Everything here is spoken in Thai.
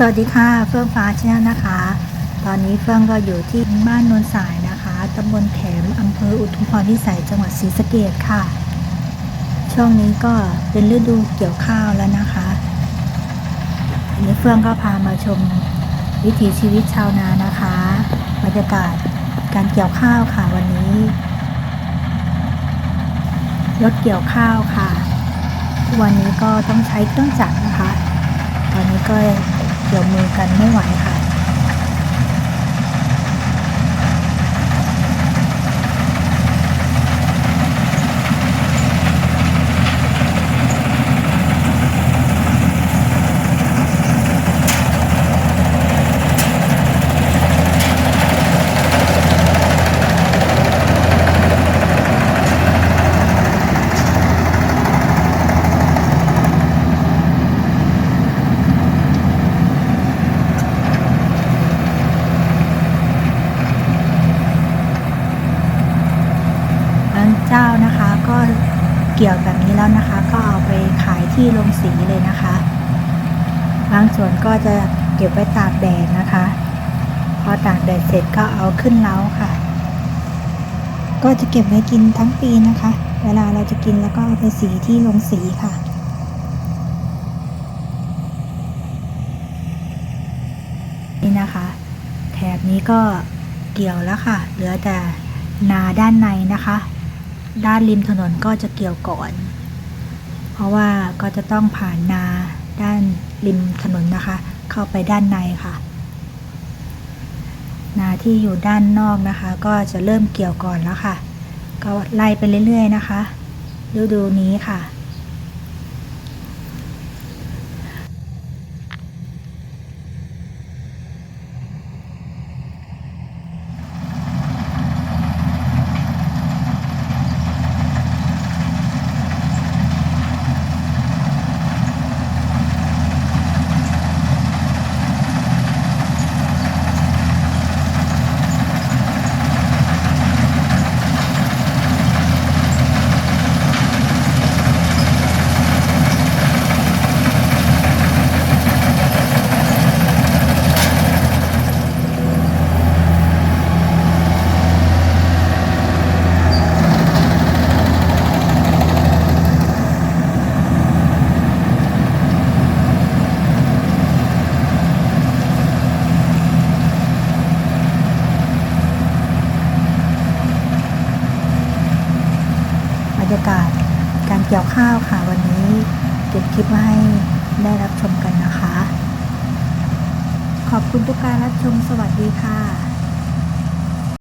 สวัสดีค่ะเฟื่องฟ้าชาแนลนะคะ ตอนนี้เฟื่องก็อยู่ที่บ้านนนสายนะคะตำบลแขมอำเภออุทุมพรพิสัยจังหวัดศรีสะเกดค่ะ ช่วงนี้ก็เป็นฤดูเกี่ยวข้าวแล้วนะคะวันนี้เฟื่องก็พามาชมวิถีชีวิตชาวนานะคะบรรยากาศการเกี่ยวข้าวค่ะวันนี้รถเกี่ยวข้าวค่ะ วันนี้ก็ต้องใช้เครื่องจักรนะคะ ตอนนี้ก็ ยวมือกันไม่ไหวค่ะ บางเจ้านะคะก็ เกี่ยวแบบนี้แล้วนะคะ ก็เอาไปขายที่โรงสีเลยนะคะ บางส่วนก็จะเก็บไว้ตากแดดนะคะ พอตากแดดเสร็จก็เอาขึ้นเล้าค่ะ ก็จะเก็บไว้กินทั้งปีนะคะ เวลาเราจะกินแล้วก็เอาไปสีที่โรงสีค่ะนี่นะคะ แถบนี้ก็เกี่ยวแล้วค่ะ เหลือแต่นาด้านในนะคะ ด้านริมถนนก็จะเกี่ยวก่อน เพราะว่าก็จะต้องผ่านนาด้านริมถนนนะคะ เข้าไปด้านในค่ะ นาที่อยู่ด้านนอกนะคะ ก็จะเริ่มเกี่ยวก่อนแล้วค่ะ ก็ไล่ไปเรื่อยๆนะคะ ฤดูนี้ค่ะ รยากาศการเกี่ยวข้าวค่ะวันนี้เก็บคลิปมาให้ได้รับชมกันนะคะ ขอบคุณทุกการรับชมสวัสดีค่ะ